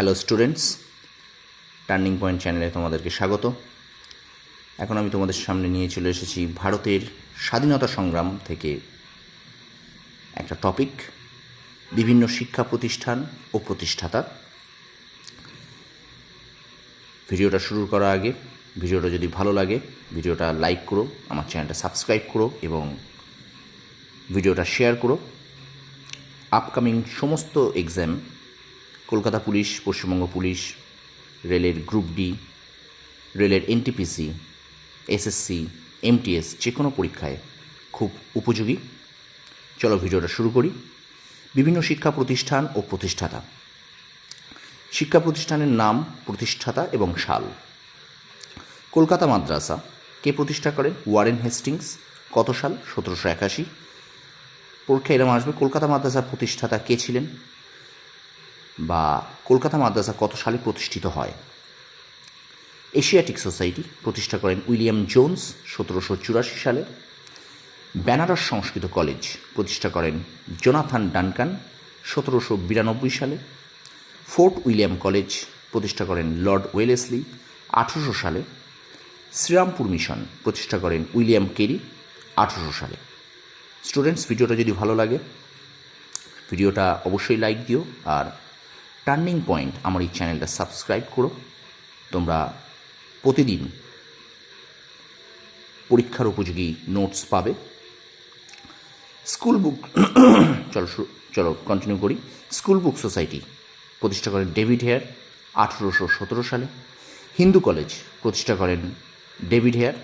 Hello students turning point চ্যানেলে তোমাদেরকে স্বাগত। এখন আমি তোমাদের সামনে নিয়ে চলে এসেছি ভারতের স্বাধীনতা সংগ্রাম থেকে একটা টপিক বিভিন্ন শিক্ষা প্রতিষ্ঠান ও প্রতিষ্ঠাতা। ভিডিওটা শুরু করার আগে, ভিডিওটা যদি ভালো লাগে, ভিডিওটা লাইক করো, আমার চ্যানেলটা সাবস্ক্রাইব করো এবং ভিডিওটা শেয়ার করো। আপকামিং সমস্ত exam Kolkata police, Paschimbanga police, রেলের গ্রুপ ডি, রেলের এনটিপিসি, এসএসসি, এমটিএস যে কোনো পরীক্ষায় খুব উপযোগী। চলো ভিডিওটা শুরু করি। বিভিন্ন শিক্ষা প্রতিষ্ঠান ও প্রতিষ্ঠাতা। শিক্ষা প্রতিষ্ঠানের নাম, প্রতিষ্ঠাতা এবং সাল। কলকাতা মাদ্রাসা কে প্রতিষ্ঠা করেন ওয়ারেন হেস্টিংস। কত সাল? সতেরোশো একাশি। পরীক্ষা এরম আসবে, কলকাতা মাদ্রাসার প্রতিষ্ঠাতা কে ছিলেন? বা কলকাতা মাদ্রাসা কত সালে প্রতিষ্ঠিত হয়? এশিয়াটিক সোসাইটি প্রতিষ্ঠা করেন উইলিয়াম জোন্স সতেরোশো চুরাশি সালে। বেনারস সংস্কৃত কলেজ প্রতিষ্ঠা করেন জোনাথান ডানকান সতেরোশো বিরানব্বই সালে। ফোর্ট উইলিয়াম কলেজ প্রতিষ্ঠা করেন লর্ড ওয়েলেসলি আঠেরোশো সালে। শ্রীরামপুর মিশন প্রতিষ্ঠা করেন উইলিয়াম কেরি আঠেরোশো সালে। স্টুডেন্টস, ভিডিওটা যদি ভালো লাগে, ভিডিওটা অবশ্যই লাইক দিও আর টার্নিং পয়েন্ট আমার এই চ্যানেলটা সাবস্ক্রাইব করো। তোমরা প্রতিদিন পরীক্ষার উপযোগী নোটস পাবে। স্কুল বুক চলো চলো কন্টিনিউ করি। স্কুল বুক সোসাইটি প্রতিষ্ঠা করেন ডেভিড হেয়ার আঠেরোশো সতেরো সালে। হিন্দু কলেজ প্রতিষ্ঠা করেন ডেভিড হেয়ার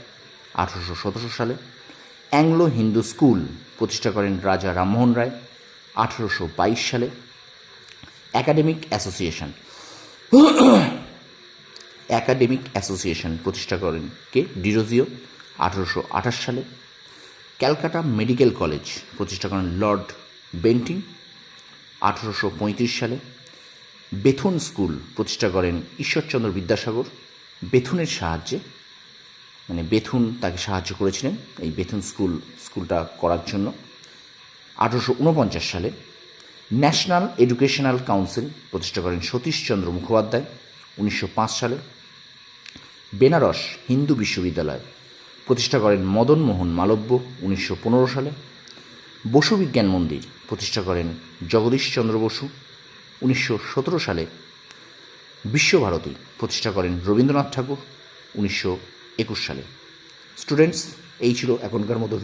আঠেরোশো সতেরো সালে। অ্যাংলো হিন্দু স্কুল প্রতিষ্ঠা করেন রাজা রামমোহন রায় আঠেরোশো বাইশ সালে। একাডেমিক অ্যাসোসিয়েশন একাডেমিক অ্যাসোসিয়েশন প্রতিষ্ঠা করেন কে? ডিরোজিও, আঠারোশো আঠাশ সালে। ক্যালকাটা মেডিকেল কলেজ প্রতিষ্ঠা করেন লর্ড বেন্টিং, আঠারোশো পঁয়ত্রিশ সালে। বেথুন স্কুল প্রতিষ্ঠা করেন ঈশ্বরচন্দ্র বিদ্যাসাগর। বেথুনের সাহায্যে মানে বেথুন তাকে সাহায্য করেছিলেন এই বেথুন স্কুল, স্কুলটা করার জন্য। আঠেরোশো সালে ন্যাশনাল এডুকেশনাল কাউন্সিল প্রতিষ্ঠা করেন সতীশচন্দ্র মুখোপাধ্যায়, উনিশশো পাঁচ সালে। বেনারস হিন্দু বিশ্ববিদ্যালয় প্রতিষ্ঠা করেন মদন মোহন মালব্য, উনিশশো পনেরো সালে। বসু বিজ্ঞান মন্দির প্রতিষ্ঠা করেন জগদীশচন্দ্র বসু, উনিশশো সতেরো সালে। বিশ্বভারতী প্রতিষ্ঠা করেন রবীন্দ্রনাথ ঠাকুর, উনিশশো একুশ সালে। স্টুডেন্টস, এই ছিল এখনকার মতো,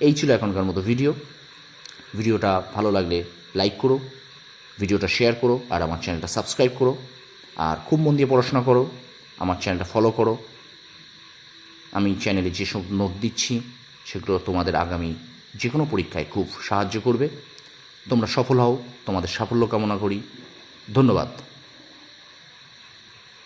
এই ছিল এখনকার মতো ভিডিও। ভিডিওটা ভালো লাগলে লাইক করো, ভিডিওটা শেয়ার করো, আর আমার চ্যানেলটা সাবস্ক্রাইব করো, আর খুব মন দিয়ে পড়াশোনা করো, আমার চ্যানেলটা ফলো করো। আমি চ্যানেলে যেসব নোট দিচ্ছি, সেগুলো তোমাদের আগামী যে কোনো পরীক্ষায় খুব সাহায্য করবে। তোমরা সফল হও, তোমাদের সাফল্য কামনা করি। ধন্যবাদ।